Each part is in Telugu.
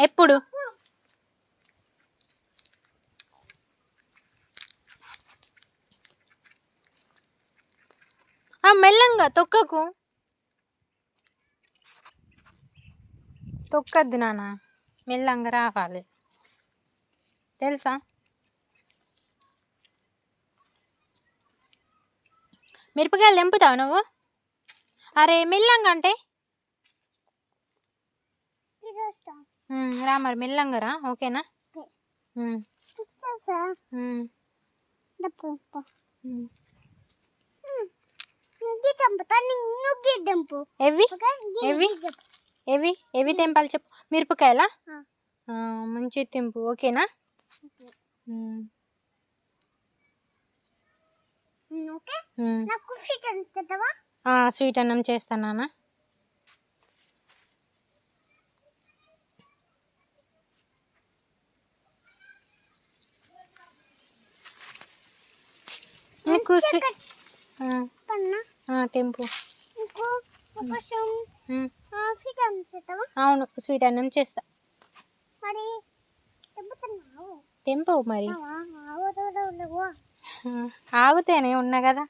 ఎప్పుడు? మెల్లంగా తొక్కకు. తొక్కద్దు నాన్న మెల్లంగా రావాలి. తెలుసా? మిరపకాయలు తెంపుతావు నువ్వు? అరే మెల్లంగా అంటే? రా మరి మెల్లంగా రా ఓకేనా. ఎవి ఎవి ఎవి ఎవి తెంపాలి చెప్పు. మిరపకాయలా? మంచి తెంపు ఓకేనా? స్వీట్ అన్నం చేస్తానా నీకు తెంపు. అవును స్వీట్ అన్నం చేస్తా. తెంపవు మరి. ఆగుతేనే ఉన్నా కదా.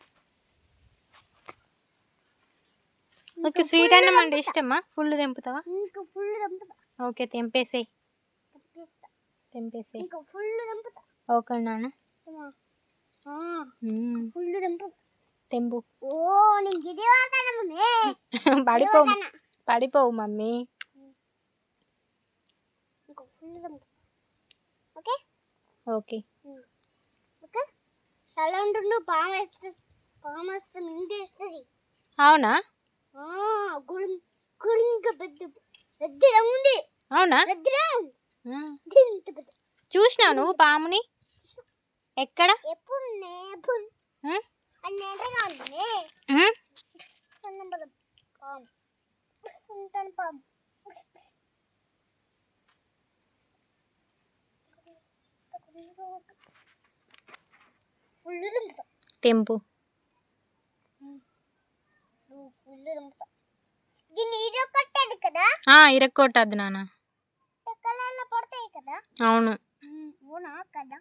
నీకు స్వీట్ అన్నం అంటే ఇష్టమా? ఫుల్ తెంపుతావా? ఫుల్ ఓకే తెంపేసేయి. తెంపేసేయి. ఫుల్ దంపుతా ఓకే నాన్న. ఫుల్ దంపుతా తెంపు. ఓ నేను గిడి వాడతానమ్మే పడిపోవు పడిపోవు మమ్మీ. ఫుల్ దంపుతా ఓకే? ఓకే. ఓకే? ఉంటుండు. పాము వేస్తుంది. పాము వేస్తుంది. అవునా? గుడి గుడి ఇంకా పెద్ద పెద్దగా ఉంది. అవునా? పెద్ద చూసినావు నువ్వు పాముని? ఎక్కడ? తెంపు ఇరక్కొట్టద్దు నాన్న ఎక్కలలో పడతాయి కదా అవును అవునా కదా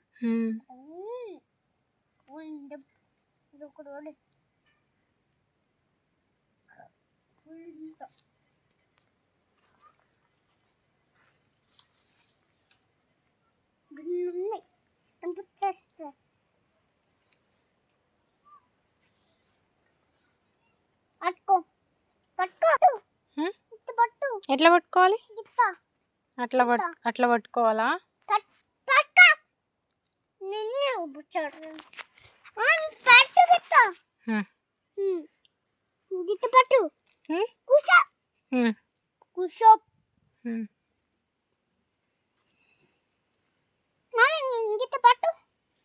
పట్టుకో. ఉమ్. ఇటు పట్టు. ఎట్లా పట్టుకోవాలి? అట్లా అట్లా పట్టుకోవాలా? బుచ్చాడు పట్టు కూసో. కూసో. గిత్త పట్టు.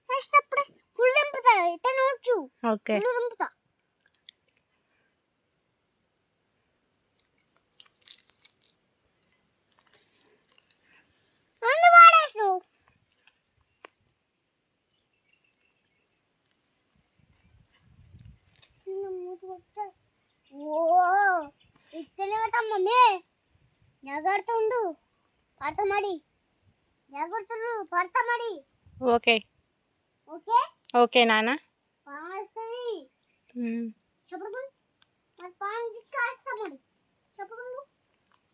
వేసినప్పుడే ఫుల్ దింపుతా ఇట్ట నోడ్చు ఓకే ఫుల్ దింపుతా అందు వాడేసు ఓ ఇక్కడే ఉంటాం మమ్మీ జాగ్రత్త పడతామడి జాగ్రత్తలు పడతామడి ఓకే. ఓకే? ఓకే నాన్న. ఉమ్, చెప్పుడు మరి పాము తీసుకొస్తామడి చెప్పుడు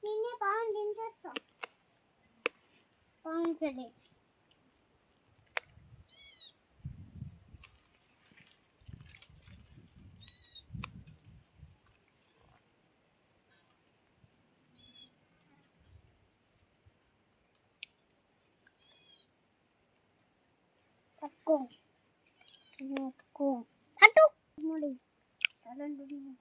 నేనే పాము దించేస్తా. పాము పెళ్ళి aku aku Aduh. Mulai. Jalan dulu.